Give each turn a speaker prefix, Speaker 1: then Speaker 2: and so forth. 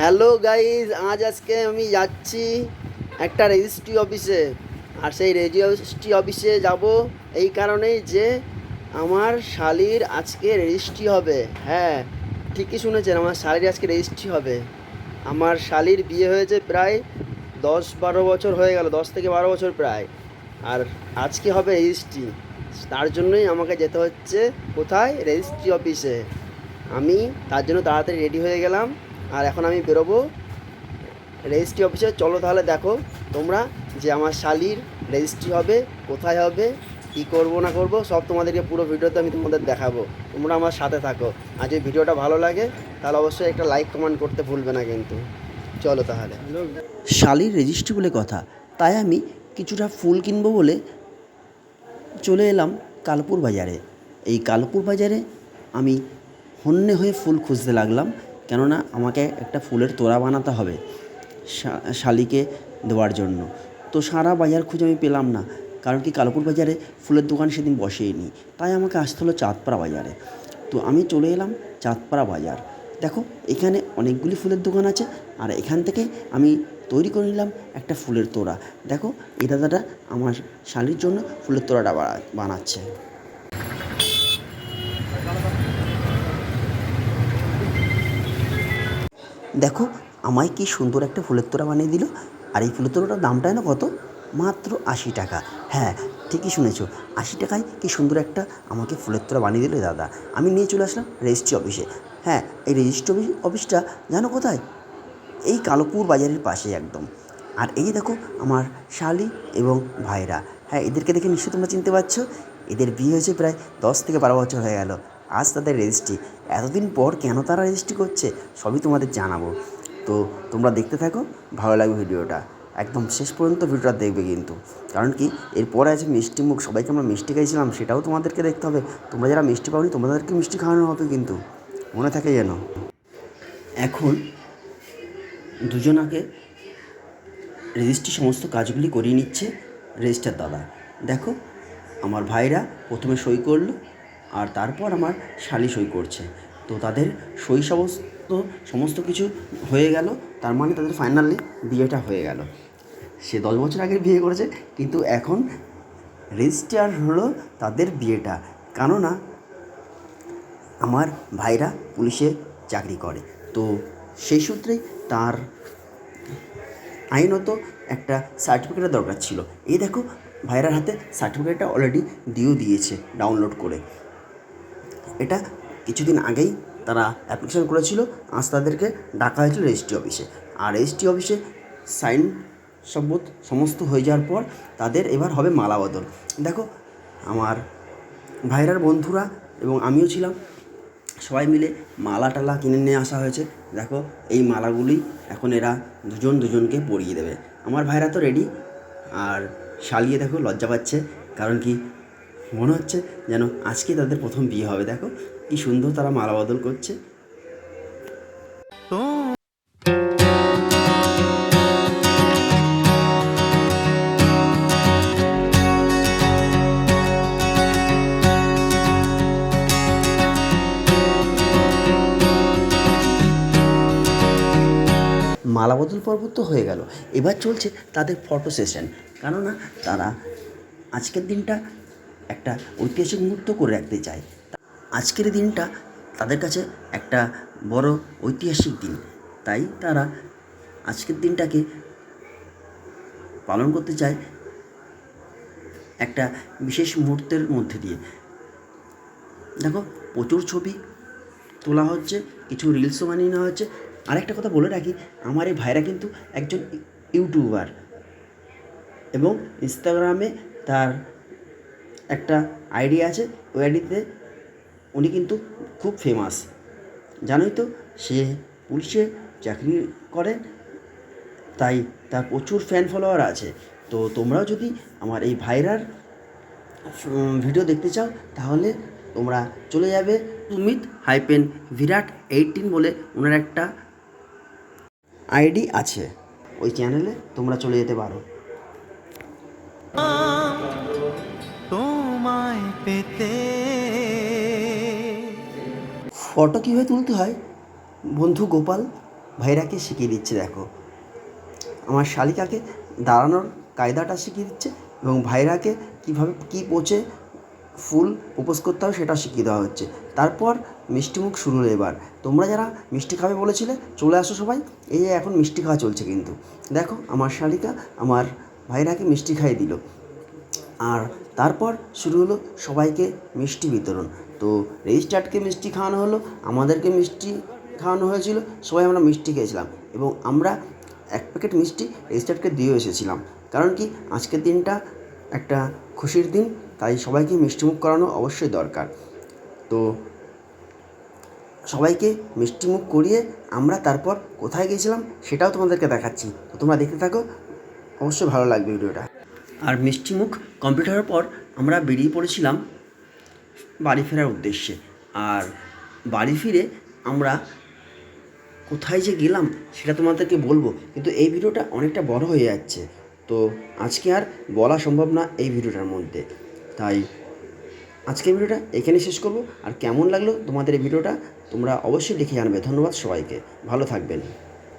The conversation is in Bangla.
Speaker 1: হ্যালো গাইজ, আজ আজকে আমি যাচ্ছি একটা রেজিস্ট্রি অফিসে। আর সেই রেজিস্ট্রি অফিসে যাব এই কারণেই যে আমার শালির আজকে রেজিস্ট্রি হবে। হ্যাঁ ঠিকই শুনেছেন, আমার শালির আজকে রেজিস্ট্রি হবে। আমার শালির বিয়ে হয়েছে প্রায় দশ বারো বছর হয়ে গেল, দশ থেকে বারো বছর প্রায়। আর আজকে হবে রেজিস্ট্রি। তার জন্যই আমাকে যেতে হচ্ছে কোথায়? রেজিস্ট্রি অফিসে। আমি তার জন্য তাড়াতাড়ি রেডি হয়ে গেলাম। আর এখন আমি বেরোবো রেজিস্ট্রি অফিসে চলো তাহলে দেখো তোমরা যে আমার শালির রেজিস্ট্রি হবে, কোথায় হবে, কী করব না করব, সব তোমাদেরকে পুরো ভিডিওতে আমি তোমাদের দেখাবো। তোমরা আমার সাথে থাকো। আর যদি ভিডিওটা ভালো লাগে, তাহলে অবশ্যই একটা লাইক কমেন্ট করতে ভুলবে না কিন্তু। চলো তাহলে। শালির রেজিস্ট্রি বলে কথা। তাই আমি কিছুটা ফুল কিনবো বলে চলে এলাম কালপুর বাজারে। এই কালপুর বাজারে আমি হন্যে হয়ে ফুল খুঁজতে লাগলাম। কেননা আমাকে একটা ফুলের তোড়া বানাতে হবে শালিকে দেওয়ার জন্য। তো সারা বাজার খুঁজে আমি পেলাম না, কারণ কি কালপুর বাজারে ফুলের দোকান সেদিন বসেইনি, তাই আমাকে আসতে হলো চাঁদপাড়া বাজারে। তো আমি চলে এলাম চাঁদপাড়া বাজার। দেখো, এখানে অনেকগুলি ফুলের দোকান আছে, আর এখান থেকে আমি তৈরি করে নিলাম একটা ফুলের তোড়া। দেখো, এই দাদাটা আমার শালির জন্য ফুলের তোড়াটা বানাচ্ছে। দেখো, আমায় কি সুন্দর একটা ফুলের তোড়া বানিয়ে দিল? আর এই ফুলের তোড়াটার দামটা না কত? মাত্র আশি টাকা। হ্যাঁ ঠিকই শুনেছো। আশি টাকায় কি সুন্দর একটা আমাকে ফুলের তোড়া বানিয়ে দিল দাদা? আমি নিয়ে চলে আসলাম রেজিস্ট্রি অফিসে। হ্যাঁ এই রেজিস্ট্রি অফিস, অফিসটা জানো কোথায়? এই কালোপুর বাজারের পাশে একদম। আর এই দেখো, আমার শালি এবং ভাইরা। হ্যাঁ এদেরকে দেখে নিশ্চয়ই তোমরা চিনতে পারছ। এদের বিয়ে হয়েছে প্রায় দশ থেকে বারো বছর হয়ে গেল। আজ তাদের রেজিস্ট্রি এতদিন পর কেন তারা রেজিস্ট্রি করছে, সবই তোমাদের জানাব। তো তোমরা দেখতে থাকো, ভালো লাগবে ভিডিওটা। একদম শেষ পর্যন্ত ভিডিওটা দেখবে কিন্তু। কারণ কি, এরপরে আছে মিষ্টি মুখ। সবাইকে আমরা মিষ্টি খাইছিলাম, সেটাও তোমাদেরকে দেখতে হবে। তোমরা যারা মিষ্টি পাওনি, তোমাদেরকে মিষ্টি খাওয়ানো হবে কিন্তু। মনে থাকে যেন। এখন দুজনাকে রেজিস্ট্রি সমস্ত কাজগুলি করিয়ে নিচ্ছে রেজিস্টার দাদা। দেখো, আমার ভাইরা প্রথমে সই করল আর তারপর আমার শালি সই করছে। তো তাদের সই সমস্ত সমস্ত কিছু হয়ে গেল। তার মানে তাদের ফাইনালি বিয়েটা হয়ে গেল। সে দশ বছর আগে বিয়ে করেছে, কিন্তু এখন রেজিস্টার হলো তাদের বিয়েটা। কেননা আমার ভাইরা পুলিশে চাকরি করে। তো সেই সূত্রেই তার আইনত একটা সার্টিফিকেটের দরকার ছিল। এই দেখো, ভাইরার হাতে সার্টিফিকেটটা অলরেডি দিয়েও দিয়েছে ডাউনলোড করে। এটা কিছুদিন আগেই তারা অ্যাপ্লিকেশন করেছিল, আজ তাদেরকে ডাকা হয়েছিল রেজিস্ট্রি অফিসে আর রেজিস্ট্রি অফিসে সাইন সম্মত সমস্ত হয়ে যাওয়ার পর তাদের এবার হবে মালা বদল দেখো, আমার ভাইরার বন্ধুরা এবং আমিও ছিলাম, সবাই মিলে মালা টালা কিনে নিয়ে আসা হয়েছে। দেখো, এই মালাগুলি এখন এরা দুজন দুজনকে পরিয়ে দেবে। আমার ভাইরা তো রেডি আর শালিয়ে দেখো লজ্জা পাচ্ছে, কারণ কি মনে হচ্ছে যেন আজকে তাদের প্রথম বিয়ে হবে। দেখো, কি সুন্দর তারা মালা বদল করছে। মালা বদল পর্ব তো হয়ে গেল। এবার চলছে তাদের ফটো সেশন কেননা তারা আজকের দিনটা একটা ঐতিহাসিক মুহূর্ত করে রাখতে চায়। আজকের দিনটা তাদের কাছে একটা বড় ঐতিহাসিক দিন। তাই তারা আজকের দিনটাকে পালন করতে চায় একটা বিশেষ মুহূর্তের মধ্যে দিয়ে। দেখো, প্রচুর ছবি তোলা হচ্ছে, কিছু রিলসও বানিয়ে নেওয়া হচ্ছে। আরেকটা কথা বলে রাখি, আমার এই ভাইরা কিন্তু একজন ইউটিউবার এবং ইনস্টাগ্রামে তার একটা আইডি আছে, ওই আইডিতে উনি কিন্তু খুব ফেমাস জানোই তো, সে পুলিশে চাকরি করে, তাই তার প্রচুর ফ্যান ফলোয়ার আছে। তো তোমরাও যদি আমার এই ভাইরার ভিডিও দেখতে চাও, তাহলে তোমরা চলে যাবে সুমিত হাইপেন বিরাট এইটিন বলে ওনার একটা আইডি আছে। ওই চ্যানেলে তোমরা চলে যেতে পারো।
Speaker 2: পেতে।
Speaker 1: ফটো কীভাবে তুলতে হয়? বন্ধু গোপাল ভাইরাকে শিখিয়ে দিচ্ছে, দেখো। আমার শালিকাকে দাঁড়ানোর কায়দাটা শিখিয়ে দিচ্ছে এবং ভাইরাকে কীভাবে কী পচে ফুল উপোস করতে হবে সেটা শিখিয়ে দেওয়া হচ্ছে। তারপর মিষ্টিমুখ শুরু হলো এবার। তোমরা যারা মিষ্টি খাবে বলেছিলে, চলে আসো সবাই। এই যে এখন মিষ্টি খাওয়া চলছে কিন্তু। দেখো, আমার শালিকা আমার ভাইরাকে মিষ্টি খাইয়ে দিল। আর তারপর শুরু হলো সবাইকে মিষ্টি বিতরণ। তো রেজিস্টার্ডকে মিষ্টি খাওয়ানো হলো, আমাদেরকে মিষ্টি খাওয়ানো হয়েছিল, সবাই আমরা মিষ্টি খেয়েছিলাম এবং আমরা এক প্যাকেট মিষ্টি রেজিস্টার্ডকে দিয়েও এসেছিলাম। কারণ কি, আজকের দিনটা একটা খুশির দিন, তাই সবাইকে মিষ্টিমুখ করানো অবশ্যই দরকার। তো সবাইকে মিষ্টিমুখ করিয়ে আমরা তারপর কোথায় গিয়েছিলাম সেটাও তোমাদেরকে দেখাচ্ছি। তো তোমরা দেখতে থাকো, অবশ্যই ভালো লাগবে ভিডিওটা। আর মিষ্টিমুখ কমপ্লিট হওয়ার পর আমরা বেরিয়ে পড়েছিলাম বাড়ি ফেরার উদ্দেশ্যে। আর বাড়ি ফিরে আমরা কোথায় যে গেলাম সেটা তোমাদেরকে বলব, কিন্তু এই ভিডিওটা অনেকটা বড় হয়ে যাচ্ছে। তো আজকে আর বলা সম্ভব না এই ভিডিওটার মধ্যে। তাই আজকের ভিডিওটা এখানে শেষ করব। আর কেমন লাগল তোমাদের এই ভিডিওটা তোমরা অবশ্যই লিখে জানবে। ধন্যবাদ সবাইকে। ভালো থাকবেন।